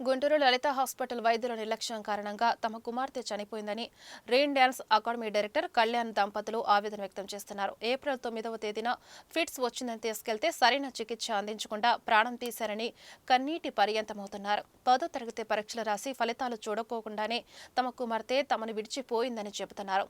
గుంటూరు లలిత hospital వైద్యుల నిర్లక్ష్యం కారణంగా తమ కుమార్తె చనిపోయిందని rain dance academy director Kalyan దంపతులు ఆవేదన వ్యక్తం చేస్తున్నారు. ఏప్రిల్ తొమ్మిదవ తేదీన ఫిట్స్ వచ్చిందని తీసుకెళ్తే సరైన చికిత్స అందించకుండా ప్రాణం తీశారని కన్నీటి పర్యంతమవుతున్నారు. పదో తరగతి పరీక్షలు రాసి ఫలితాలు చూడకోకుండానే తమ కుమార్తె తమను విడిచిపోయిందని చెబుతున్నారు.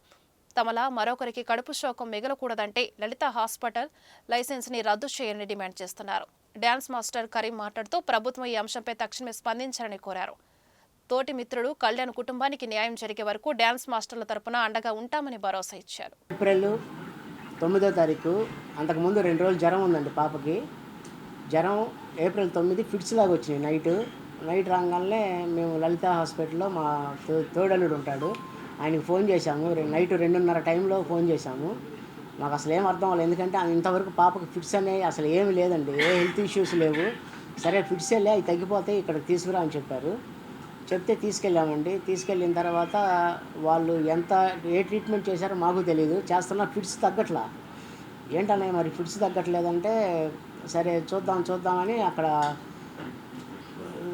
తమలా మరొకరికి కడుపు శోకం మిగలకూడదంటే లలిత హాస్పిటల్ లైసెన్స్ని రద్దు చేయాలని డిమాండ్ చేస్తున్నారు. డ్యాన్స్ మాస్టర్ కరీం మాట్లాడుతూ ప్రభుత్వం ఈ అంశంపై తక్షణమే స్పందించాలని కోరారు. తోటి మిత్రుడు కళ్యాణ్ కుటుంబానికి న్యాయం జరిగే వరకు డ్యాన్స్ మాస్టర్ల తరపున అండగా ఉంటామని భరోసా ఇచ్చారు. ఏప్రిల్ తొమ్మిదో తారీఖు అంతకుముందు రెండు రోజులు జ్వరం ఉందండి పాపకి. జ్వరం ఏప్రిల్ తొమ్మిది ఫిట్స్ లాగా వచ్చినాయి నైట్. నైట్ రాగానే మేము లలిత హాస్పిటల్లో మా తో- తోడలుడు ఉంటాడు. ఆయనకి ఫోన్ చేశాము. నైట్ రెండున్నర టైంలో ఫోన్ చేశాము. మాకు అసలు ఏం అర్థం అవ్వలేదు. ఎందుకంటే ఇంతవరకు పాపకి ఫిట్స్ అనేవి అసలు ఏమి లేదండి. ఏ హెల్త్ ఇష్యూస్ లేవు. సరే ఫిట్స్ వెళ్ళి అవి తగ్గిపోతాయి ఇక్కడికి తీసుకురా అని చెప్పారు. చెప్తే తీసుకెళ్ళామండి. తీసుకెళ్ళిన తర్వాత వాళ్ళు ఎంత ఏ ట్రీట్మెంట్ చేశారో మాకు తెలియదు చేస్తున్న ఫిట్స్ తగ్గట్లా. ఏంటన్నయ్య మరి ఫిట్స్ తగ్గట్లేదంటే సరే చూద్దాం చూద్దామని అక్కడ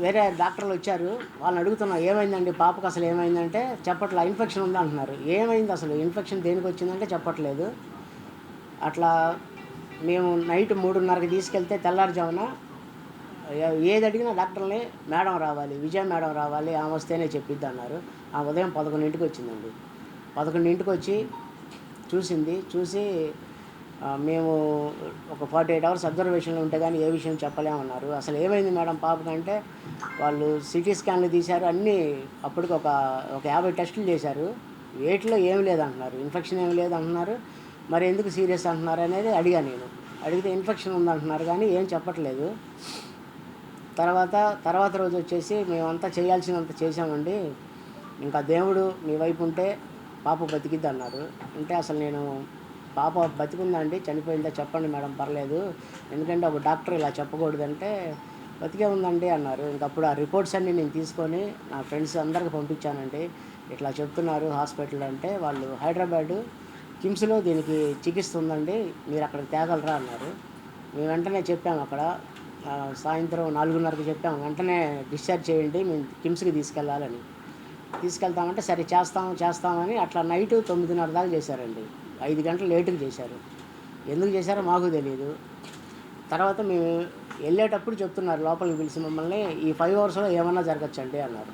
వేరే డాక్టర్లు వచ్చారు. వాళ్ళని అడుగుతున్నా ఏమైందండి పాపకు అసలు ఏమైందంటే చెప్పట్లా ఇన్ఫెక్షన్ ఉంది అంటున్నారు ఏమైంది అసలు? ఇన్ఫెక్షన్ దేనికి వచ్చిందంటే చెప్పట్లేదు. అట్లా మేము నైట్ మూడున్నరకి తీసుకెళ్తే తెల్లారుజామున ఏది అడిగినా డాక్టర్ని మేడం రావాలి విజయ మేడం రావాలి ఆమె వస్తేనే చెప్పిద్ది అన్నారు. ఆ ఉదయం పదకొండింటికి వచ్చిందండి. పదకొండింటికి వచ్చి చూసింది. చూసి మేము ఒక ఫార్టీ ఎయిట్ అవర్స్ అబ్జర్వేషన్లో ఉంటే కానీ ఏ విషయం చెప్పలేమన్నారు. అసలు ఏమైంది మేడం పాపకంటే వాళ్ళు సిటీ స్కాన్లు తీశారు అన్నీ అప్పటికి ఒక ఒక యాభై టెస్టులు చేశారు. వేటిలో ఏమి లేదంటున్నారు. ఇన్ఫెక్షన్ ఏమి లేదంటున్నారు. మరి ఎందుకు సీరియస్ అంటున్నారు అనేది అడిగా నేను. అడిగితే ఇన్ఫెక్షన్ ఉందంటున్నారు కానీ ఏం చెప్పట్లేదు. తర్వాత తర్వాత రోజు వచ్చేసి మేమంతా చేయాల్సినంత చేసామండి ఇంకా దేవుడు మీ వైపు ఉంటే పాప బతికిద్ది అన్నారు అంటే అసలు నేను పాప బతికుందండి చనిపోయిందా చెప్పండి మేడం పర్లేదు. ఎందుకంటే ఒక డాక్టర్ ఇలా చెప్పకూడదంటే బతికే ఉందండి అన్నారు. ఇంకప్పుడు ఆ రిపోర్ట్స్ అన్నీ నేను తీసుకొని నా ఫ్రెండ్స్ అందరికి పంపించానండి. ఇట్లా చెప్తున్నారు హాస్పిటల్ అంటే వాళ్ళు హైదరాబాదు కిమ్స్లో దీనికి చికిత్స ఉందండి. మీరు అక్కడికి తేగలరా అన్నారు. మేము వెంటనే చెప్పాము అక్కడ. సాయంత్రం నాలుగున్నరకు చెప్పాము వెంటనే డిశ్చార్జ్ చేయండి మేము కిమ్స్కి తీసుకెళ్ళాలని. తీసుకెళ్తామంటే సరే చేస్తాం చేస్తామని అట్లా నైట్ తొమ్మిదిన్నర దాకా చేశారండి. ఐదు గంటలు లేటుగా చేశారు. ఎందుకు చేశారో మాకు తెలియదు తర్వాత మేము వెళ్ళేటప్పుడు చెప్తున్నారు లోపలికి పిలిచి మమ్మల్ని ఈ ఫైవ్ అవర్స్లో ఏమన్నా జరగచ్చండి అన్నారు.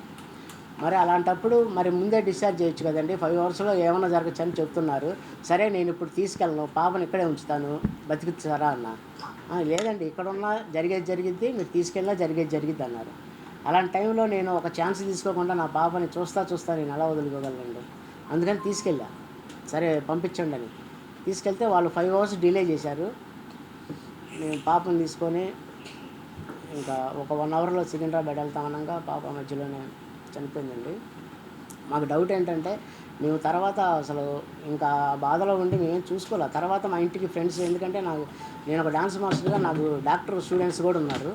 మరి అలాంటప్పుడు మరి ముందే డిశ్చార్జ్ చేయొచ్చు కదండి. ఫైవ్ అవర్స్లో ఏమైనా జరగచ్చు అని చెప్తున్నారు. సరే నేను ఇప్పుడు తీసుకెళ్ళను. పాపను ఇక్కడే ఉంచుతాను. బతికిస్తారా అన్న. లేదండి. ఇక్కడ ఉన్నా జరిగేది జరిగిద్ది మీరు తీసుకెళ్ళినా జరిగేది జరిగిద్ది అన్నారు. అలాంటి టైంలో నేను ఒక ఛాన్స్ తీసుకోకుండా నా పాపని చూస్తా చూస్తా నేను ఎలా వదులుకోగలను? అందుకని తీసుకెళ్ళా. సరే పంపించండి అని. తీసుకెళ్తే వాళ్ళు ఫైవ్ అవర్స్ డిలే చేశారు. నేను పాపని తీసుకొని ఇంకా ఒక వన్ అవర్లో సికింద్రాబాద్ వెళ్తామనగా పాప మధ్యలోనే చనిపోయిందండి. మాకు డౌట్ ఏంటంటే మేము తర్వాత అసలు ఇంకా బాధలో ఉండి మేమేం చూసుకోలే. తర్వాత మా ఇంటికి ఫ్రెండ్స్ ఎందుకంటే నాకు నేను ఒక డాన్స్ మాస్టర్గా నాకు డాక్టర్ స్టూడెంట్స్ కూడా ఉన్నారు.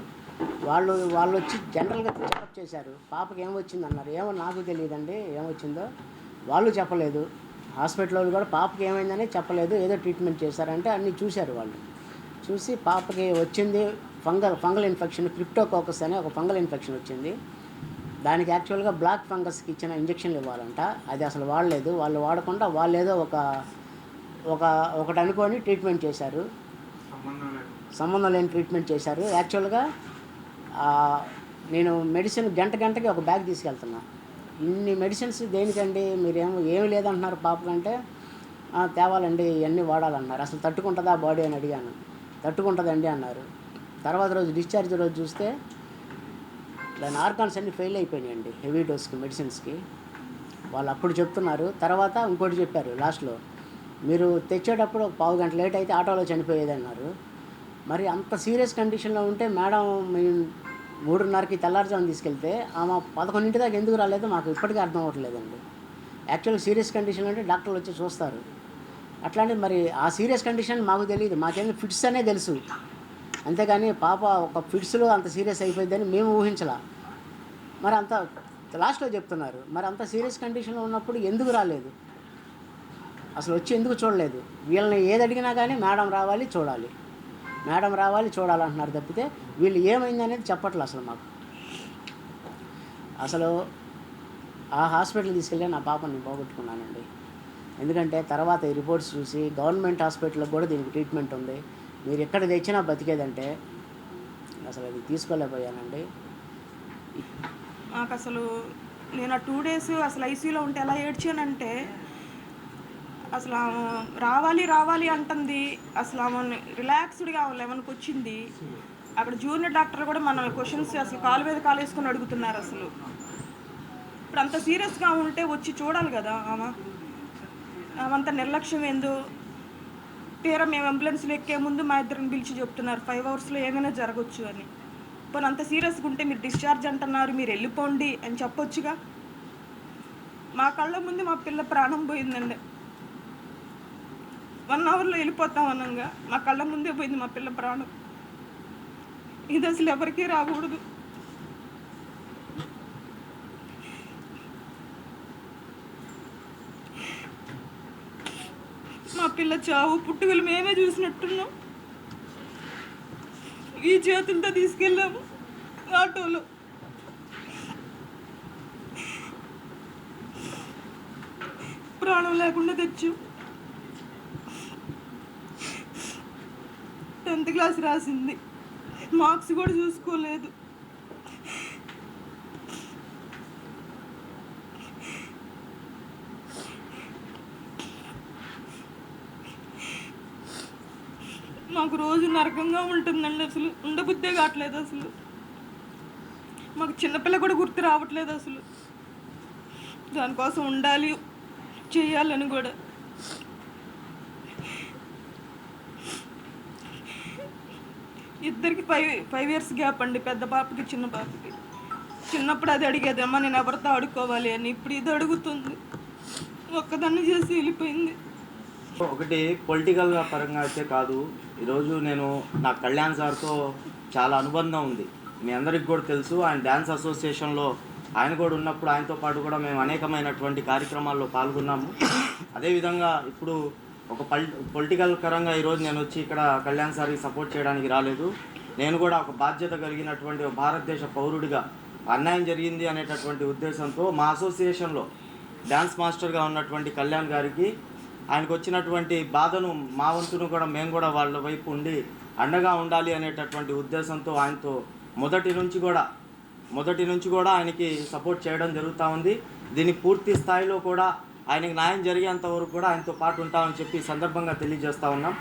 వాళ్ళు వాళ్ళు వచ్చి జనరల్గా చెకప్ చేశారు. పాపకి ఏమొచ్చింది అన్నారు. ఏమో నాకు తెలియదండి ఏమొచ్చిందో వాళ్ళు చెప్పలేదు. హాస్పిటల్లో కూడా పాపకి ఏమైందని చెప్పలేదు. ఏదో ట్రీట్మెంట్ చేశారంటే అన్నీ చూశారు వాళ్ళు. చూసి పాపకి వచ్చింది ఫంగల్ ఫంగల్ ఇన్ఫెక్షన్ క్రిప్టోకోకస్ అనే ఒక ఫంగల్ ఇన్ఫెక్షన్ వచ్చింది. దానికి యాక్చువల్గా బ్లాక్ ఫంగస్కి ఇచ్చిన ఇంజక్షన్లు ఇవ్వాలంట. అది అసలు వాడలేదు. వాళ్ళు వాడకుండా వాళ్ళు ఏదో ఒక ఒక ఒకటి అనుకొని ట్రీట్మెంట్ చేశారు. సంబంధం లేని ట్రీట్మెంట్ చేశారు. యాక్చువల్గా నేను మెడిసిన్ గంట గంటకి ఒక బ్యాగ్ తీసుకెళ్తున్నా. ఇన్ని మెడిసిన్స్ దేనికండి? మీరేమో ఏమి లేదంటున్నారు పాపకంటే "ఆ, తేవాలండి ఇవన్నీ వాడాలన్నారు అసలు తట్టుకుంటుందా బాడీ అని అడిగాను. తట్టుకుంటుందండి అన్నారు. తర్వాత రోజు డిశ్చార్జ్ రోజు చూస్తే దాని ఆర్గాన్స్ అన్ని ఫెయిల్ అయిపోయినాయండి హెవీ డోస్కి మెడిసిన్స్కి వాళ్ళు అప్పుడు చెప్తున్నారు తర్వాత ఇంకోటి చెప్పారు లాస్ట్లో మీరు తెచ్చేటప్పుడు ఒక పావు గంట లేట్ అయితే ఆటోలో చనిపోయేది అన్నారు మరి అంత సీరియస్ కండిషన్లో ఉంటే మేడం మేము మూడున్నరకి తెల్లారుజాము తీసుకెళ్తే ఆమె పదకొండింటి దాకా ఎందుకు రాలేదో? మాకు ఇప్పటికీ అర్థం అవ్వట్లేదండి. యాక్చువల్గా సీరియస్ కండిషన్ అంటే డాక్టర్లు వచ్చి చూస్తారు. అట్లాంటి మరి ఆ సీరియస్ కండిషన్ మాకు తెలియదు. మాకేందో ఫిట్స్ అనే తెలుసు. అంతేగాని పాప ఒక ఫిట్స్లో అంత సీరియస్ అయిపోయిందని మేము ఊహించలా. మరి అంత లాస్ట్లో చెప్తున్నారు. మరి అంత సీరియస్ కండిషన్లో ఉన్నప్పుడు ఎందుకు రాలేదు? అసలు వచ్చి ఎందుకు చూడలేదు? వీళ్ళని ఏది అడిగినా కానీ మేడం రావాలి చూడాలి. మేడం రావాలి చూడాలంటున్నారు తప్పితే వీళ్ళు ఏమైంది అనేది చెప్పట్లేదు అసలు మాకు. అసలు ఆ హాస్పిటల్ తీసుకెళ్ళి నా పాపని పోగొట్టుకున్నానండి. ఎందుకంటే తర్వాత ఈ రిపోర్ట్స్ చూసి గవర్నమెంట్ హాస్పిటల్లో కూడా దీనికి ట్రీట్మెంట్ ఉంది. మీరు ఎక్కడ తెచ్చినా బతికేదంటే అసలు అది తీసుకోలేకపోయానండి. నాకు అసలు నేను ఆ టూ డేస్ అసలు ఐసీయూలో ఉంటే ఎలా ఏడ్చానంటే అసలు ఆమె రావాలి రావాలి అంటుంది. అసలు ఆమె రిలాక్స్డ్గా లెవెన్కి వచ్చింది. అక్కడ జూనియర్ డాక్టర్ కూడా మన క్వశ్చన్స్ అసలు కాలు మీద కాలు వేసుకొని అడుగుతున్నారు అసలు. ఇప్పుడు అంత సీరియస్గా ఉంటే వచ్చి చూడాలి కదా ఆమె. ఆమంత నిర్లక్ష్యం ఏందో తీరా మేము అంబులెన్స్లో ఎక్కే ముందు మా ఇద్దరిని పిలిచి చెప్తున్నారు. ఫైవ్ అవర్స్లో ఏమైనా జరగచ్చు అని. పోనీ అంత సీరియస్గా ఉంటే మీరు డిశ్చార్జ్ అంటున్నారు మీరు వెళ్ళిపోండి అని చెప్పొచ్చుగా? మా కళ్ళ ముందు మా పిల్ల ప్రాణం పోయిందండి. వన్ అవర్లో వెళ్ళిపోతాం అనంగా. మా కళ్ళ ముందే పోయింది మా పిల్ల ప్రాణం. ఇది అసలు ఎవరికీ రాకూడదు. పిల్ల చావు పుట్టుకలు మేమే చూసినట్టున్నాం. ఈ చేతులతో తీసుకెళ్ళాము ఆటోలో. ప్రాణం లేకుండా తెచ్చు. టెన్త్ క్లాస్ రాసింది. మార్క్స్ కూడా చూసుకోలేదు. మాకు రోజు నరకంగా ఉంటుందండి అసలు. ఉండబుద్దే కావట్లేదు అసలు. మాకు చిన్నపిల్ల కూడా గుర్తు రావట్లేదు అసలు. దానికోసం ఉండాలి చేయాలని కూడా. ఇద్దరికి ఫైవ్ ఫైవ్ ఇయర్స్ గ్యాప్ అండి పెద్ద పాపకి చిన్న పాపకి. చిన్నప్పుడు అది అడిగేది అమ్మ నేను ఎవరితో ఆడుకోవాలి? అని. ఇప్పుడు ఇది అడుగుతుంది. ఒక్కదాన్ని చేసి వెళ్ళిపోయింది. ఒకటి పొలిటికల్ పరంగా అయితే కాదు. ఈరోజు నేను నా కళ్యాణ్ సార్తో చాలా అనుబంధం ఉంది. మీ అందరికి కూడా తెలుసు ఆయన డ్యాన్స్ అసోసియేషన్లో ఆయన కూడా ఉన్నప్పుడు ఆయనతో పాటు కూడా మేము అనేకమైనటువంటి కార్యక్రమాల్లో పాల్గొన్నాము. అదేవిధంగా ఇప్పుడు ఒక పల్ పొలిటికల్ పరంగా ఈరోజు నేను వచ్చి ఇక్కడ కళ్యాణ్ సార్కి సపోర్ట్ చేయడానికి రాలేదు. నేను కూడా ఒక బాధ్యత కలిగినటువంటి భారతదేశ పౌరుడిగా అన్యాయం జరిగింది అనేటటువంటి ఉద్దేశంతో మా అసోసియేషన్లో డ్యాన్స్ మాస్టర్గా ఉన్నటువంటి కళ్యాణ్ గారికి ఆయనకు వచ్చినటువంటి బాధను మా వంతును కూడా మేము కూడా వాళ్ళ వైపు ఉండి అండగా ఉండాలి అనేటటువంటి ఉద్దేశంతో ఆయనతో మొదటి నుంచి కూడా మొదటి నుంచి కూడా ఆయనకి సపోర్ట్ చేయడం జరుగుతూ ఉంది. దీన్ని పూర్తి స్థాయిలో కూడా ఆయనకి న్యాయం జరిగేంత వరకు కూడా ఆయనతో పాటు ఉంటామని చెప్పి సందర్భంగా తెలియజేస్తూ ఉన్నాం.